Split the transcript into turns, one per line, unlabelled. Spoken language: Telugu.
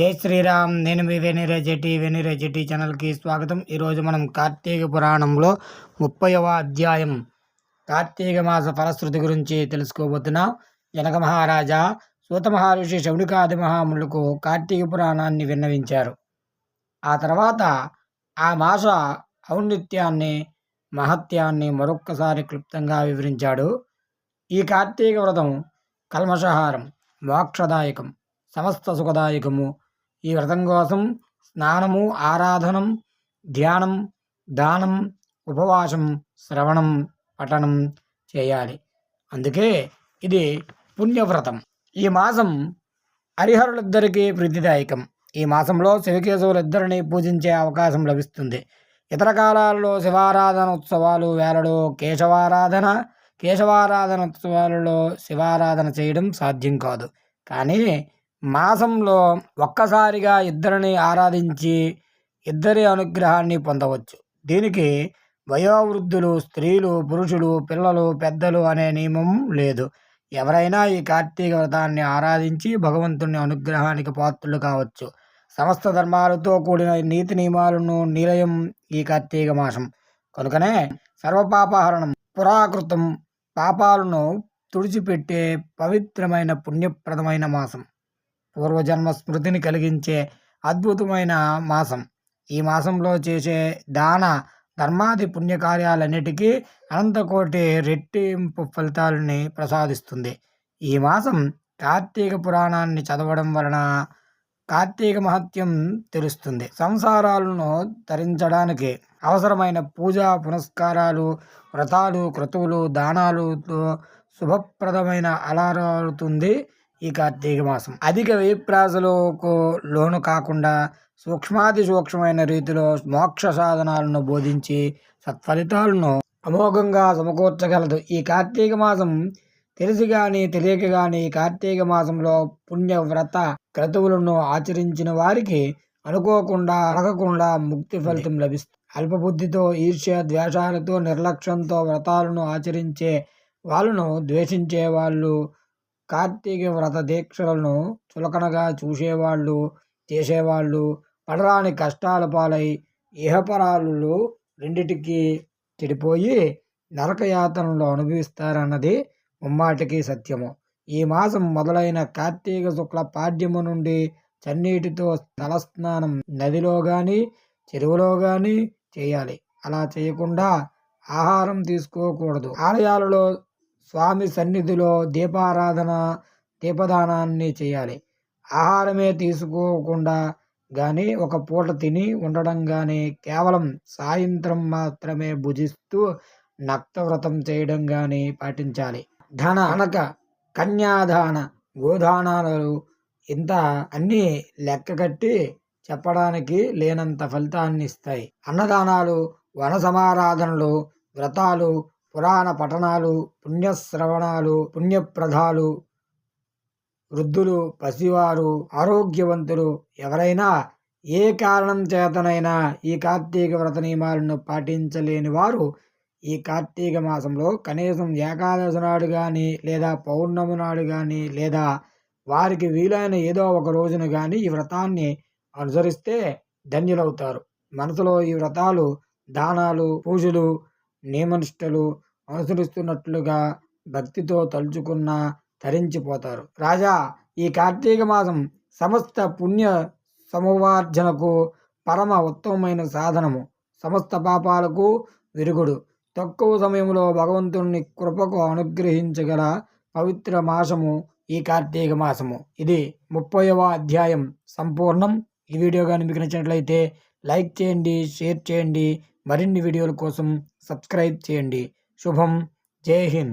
జై శ్రీరామ్. నేను మీ వెనిరేజెట్టి వెనిరేజెట్టి ఛానల్కి స్వాగతం. ఈరోజు మనం కార్తీక పురాణంలో ముప్పైవ అధ్యాయం. కార్తీక మాస ఫలశ్రుతి గురించి తెలుసుకోబోతున్నాం. జనక మహారాజా సూత మహర్షి శౌనికాది మహాములకు కార్తీక పురాణాన్ని విన్నవించారు. ఆ తర్వాత ఆ మాస ఔన్నిత్యాన్ని మహత్యాన్ని మరొక్కసారి క్లుప్తంగా వివరించాడు. ఈ కార్తీక వ్రతం కల్మషహారం మోక్షదాయకం సమస్త సుఖదాయకము ఈ వ్రతం కోసం స్నానము ఆరాధనం ధ్యానం దానం ఉపవాసం శ్రవణం పఠనం చేయాలి. అందుకే ఇది పుణ్యవ్రతం. ఈ మాసం హరిహరులిద్దరికీ ప్రీతిదాయకం. ఈ మాసంలో శివకేశవులిద్దరిని పూజించే అవకాశం లభిస్తుంది. ఇతర కాలాలలో శివారాధన ఉత్సవాలు వేలలో కేశవారాధన కేశవారాధన ఉత్సవాలలో శివారాధన చేయడం సాధ్యం కాదు. కానీ మాసంలో ఒక్కసారిగా ఇద్దరిని ఆరాధించి ఇద్దరి అనుగ్రహాన్ని పొందవచ్చు. దీనికి వయోవృద్ధులు స్త్రీలు పురుషులు పిల్లలు పెద్దలు అనే నియమం లేదు. ఎవరైనా ఈ కార్తీక వ్రతాన్ని ఆరాధించి భగవంతుని అనుగ్రహానికి పాత్రులు కావచ్చు. సమస్త ధర్మాలతో కూడిన నీతి నియమాలను నిలయం ఈ కార్తీక మాసం. కనుకనే సర్వపాపహరణం పురాకృతం పాపాలను తుడిచిపెట్టే పవిత్రమైన పుణ్యప్రదమైన మాసం. పూర్వజన్మ స్మృతిని కలిగించే అద్భుతమైన మాసం. ఈ మాసంలో చేసే దాన ధర్మాది పుణ్యకార్యాలన్నిటికీ అనంతకోటి రెట్టింపు ఫలితాలని ప్రసాదిస్తుంది. ఈ మాసం కార్తీక పురాణాన్ని చదవడం వలన కార్తీక మహత్యం తెలుస్తుంది. సంసారాలను ధరించడానికి అవసరమైన పూజా పునస్కారాలు వ్రతాలు క్రతువులు దానాలతో శుభప్రదమైన అలారవుతుంది ఈ కార్తీక మాసం. అధిక వ్యయప్రాసలకు లోను కాకుండా సూక్ష్మాతి సూక్ష్మమైన రీతిలో మోక్ష సాధనాలను బోధించి సత్ఫలితాలను అమోఘంగా సమకూర్చగలదు. ఈ కార్తీక మాసం తెలిసి కానీ తెలియక కానీ కార్తీక మాసంలో పుణ్యవ్రత క్రతువులను ఆచరించిన వారికి అనుకోకుండా అడగకుండా ముక్తి ఫలితం లభిస్తుంది. అల్పబుద్ధితో ఈర్ష్య ద్వేషాలతో నిర్లక్ష్యంతో వ్రతాలను ఆచరించే వాళ్ళను ద్వేషించే వాళ్ళు కార్తీక వ్రత దీక్షలను చులకనగా చూసేవాళ్ళు చేసేవాళ్ళు పడరాని కష్టాల పాలై ఇహపరాలు రెండిటికి చెడిపోయి నరకయాతనలో అనుభవిస్తారన్నది ముమ్మాటికి సత్యము. ఈ మాసం మొదలైన కార్తీక శుక్ల పాడ్యము నుండి చన్నీటితో తలస్నానం నదిలో కానీ చెరువులో కానీ చేయాలి. అలా చేయకుండా ఆహారం తీసుకోకూడదు. ఆలయాలలో స్వామి సన్నిధిలో దీపారాధన దీపదానాన్ని చేయాలి. ఆహారమే తీసుకోకుండా కానీ ఒక పూట తిని ఉండడం కానీ కేవలం సాయంత్రం మాత్రమే భుజిస్తూ నక్తవ్రతం చేయడం కానీ పాటించాలి. ధన అనక కన్యాదాన గోదానాలు ఇంత అన్నీ లెక్క కట్టి చెప్పడానికి లేనంత ఫలితాన్ని ఇస్తాయి. అన్నదానాలు వన సమారాధనలు వ్రతాలు పురాణ పఠనాలు పుణ్యశ్రవణాలు పుణ్యప్రదాలు వృద్ధులు పసివారు ఆరోగ్యవంతులు ఎవరైనా ఏ కారణం చేతనైనా ఈ కార్తీక వ్రత నియమాలను పాటించలేని వారు ఈ కార్తీక మాసంలో కనీసం ఏకాదశి నాడు కానీ లేదా పౌర్ణమి నాడు కానీ లేదా వారికి వీలైన ఏదో ఒక రోజున కానీ ఈ వ్రతాన్ని అనుసరిస్తే ధన్యులవుతారు. మనసులో ఈ వ్రతాలు దానాలు పూజలు నియమనిష్టలు అనుసరిస్తున్నట్లుగా భక్తితో తలుచుకున్న తరించిపోతారు. రాజా ఈ కార్తీక మాసం సమస్త పుణ్య సమవార్జనకు పరమ ఉత్తమమైన సాధనము. సమస్త పాపాలకు విరుగుడు. తక్కువ సమయంలో భగవంతుని కృపకు అనుగ్రహించగల పవిత్ర మాసము ఈ కార్తీక మాసము. ఇది ముప్పైవ అధ్యాయం సంపూర్ణం. ఈ వీడియో కానీ మీకు నచ్చినట్లయితే లైక్ చేయండి షేర్ చేయండి. మరిన్ని వీడియోల కోసం సబ్స్క్రైబ్ చేయండి. శుభం. జై హింద్.